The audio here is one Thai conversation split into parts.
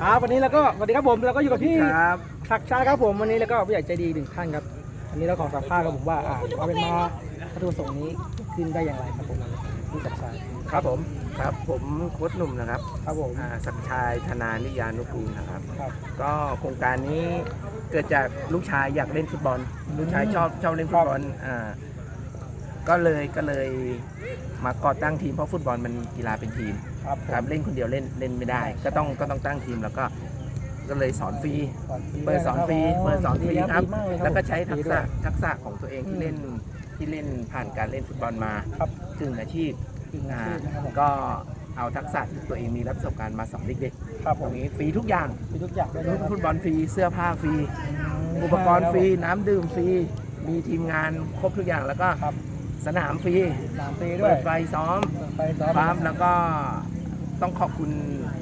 ครับวันนี้เราก็สวัสดีครับผมเราก็อยู่กับพี่ครับศักดิ์ชายครับผมวันนี้แล้วก็ผู้ใหญ่ใจดีหนึ่งท่านครับวันนี้เราขอสัมภาษณ์ครับผมว่าอ่าเอาเป็นมาวัตถุประสงค์นี้ขึ้นได้อย่างไรครับผมพี่ศักดิ์ชายครับผมครับผมโค้ชหนุ่มนะครับครับผมอ่าศักดิ์ชายธนานิยานุกูลนะครับครับก็โครงการนี้เกิดจากลูกชายอยากเล่นฟุตบอล ลูกชายชอบชอบเล่นฟุตบอลอ่าก็เลยก็เลยมาก่อตั้งทีมเพราะฟุตบอลมันกีฬาเป็นทีม ครับผมครับเล่นคนเดียวเล่นเล่นไม่ได้ ก็ต้องก็ต้องตั้งทีมแล้วก็ก็เลยสอนฟรีเปิดสอนฟรีเปิดสอนฟรีครับ ดีมากเลยครับแล้วก็ใช้ทักดีด้วษะยทักษะของตัวเองอืที่มเล่นที่เล่นผ่านการเล่นฟุตบอลมาครับ กึ่งอาชีพกึ่งอาอ่าชีพนะครับผมก็เอาทักษะที่ตัวเองมีและประสบการณ์มาสอนเด็กครับๆผตรมงนี้ฟรีทุกอย่างมีทุกอย่างด้วยนะครับฟุตบอลฟรีเสื้อผ้าฟรี อุปกรณ์ฟรีน้ำดื่มฟรี มีทีมงานครบทุกอย่างแล้วก็ครับสนามฟรีสามปีด้วเปิยดไฟซ้อมเปิดไฟซ้อมครับแล้วก็ ต้องขอบคุณ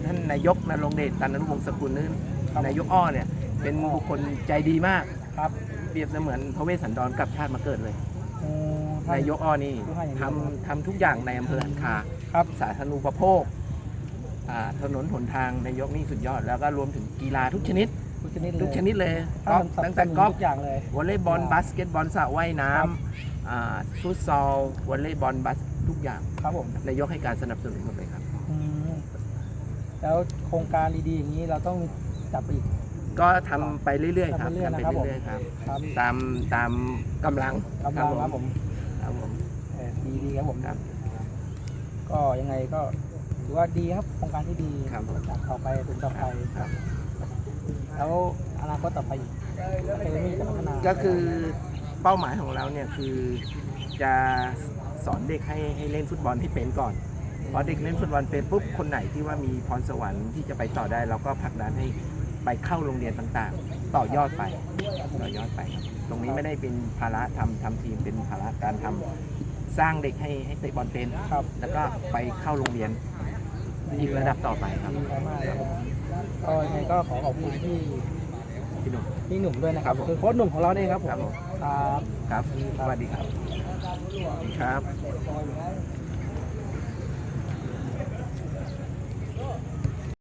ท่านนายกนรงเดชตันนุวงศ์สกุลนึงครับนายกอ้อเนี่ยเป็นบุคคลใจดีมากครับเปรียบเสมือนพระเวสสันดรกลับชาติมาเกิดเลยอืมท่นายกอ้อนี่ผู้ให้อย่างเดียวทำทำทุกอย่างในอำเภอหันคาครับสาธารณูปโภคอ่าถนนหนทางนายกนี่สุดยอด แล้วก็รวมถึงกีฬาทุกชนิดทุกชนิดเลยทุกชนิดเลยถ้ากอล์ฟสนับตั้งสแต่นุนกอล์ฟทุกอย่างเลยวอลเลย์บอลกีฬาบาสเกตบอลสระว่ายน้ครับำอ่าฟุตซอลวอลเลย์บอลบาสทุกอย่างครับผมนายกให้การสนับสนุนหมดเลยครับอืม แล้วโครงการดีๆอย่างนี้เราต้องจับไปอีก ก็ทำไปเรื่อยๆครับทำไปเรื่อยๆทำไปนะครับผมเรื่อยๆครับครับตามตามกำลังกำลังครับผมครับผม เออดีดีครับผมครับก็ยังไงก็ถือว่าดีครับโครงการที่ดีครับผมจัดต่อไปถึงต่อไปครับ แล้วอนาคตต่อไปอีกเอมี่จะพัฒนาก็คือเป้าหมายของเราเนี่ยคือจะสอนเด็กให้ให้เล่นฟุตบอลให้เป็นก่อน พอเด็กเล่นฟุตบอลเป็นปุ๊บคนไหนที่ว่ามีพรสวรรค์ที่จะไปต่อได้เราก็ผลักดันให้ไปเข้าโรงเรียนต่างๆ ต่อยอดไปต่อยอดไปครับตรงนี้ไม่ได้เป็นภาระทำทำทีมเป็นภาระการทำสร้างเด็กให้ให้เตะบอลเป็นครับ แล้วก็ไปเข้าโรงเรียนอีกระดับต่อไปครับดีมากๆเลยครับก็ยังไงก็ขอขอบคุณพี่พี่หนุ่มพี่หนุ่มด้วยนะครับครับผมคือโค้ชหนุ่มของเราเองครับผมครับผมครับครับสวัสดีครับสวัสดีครับ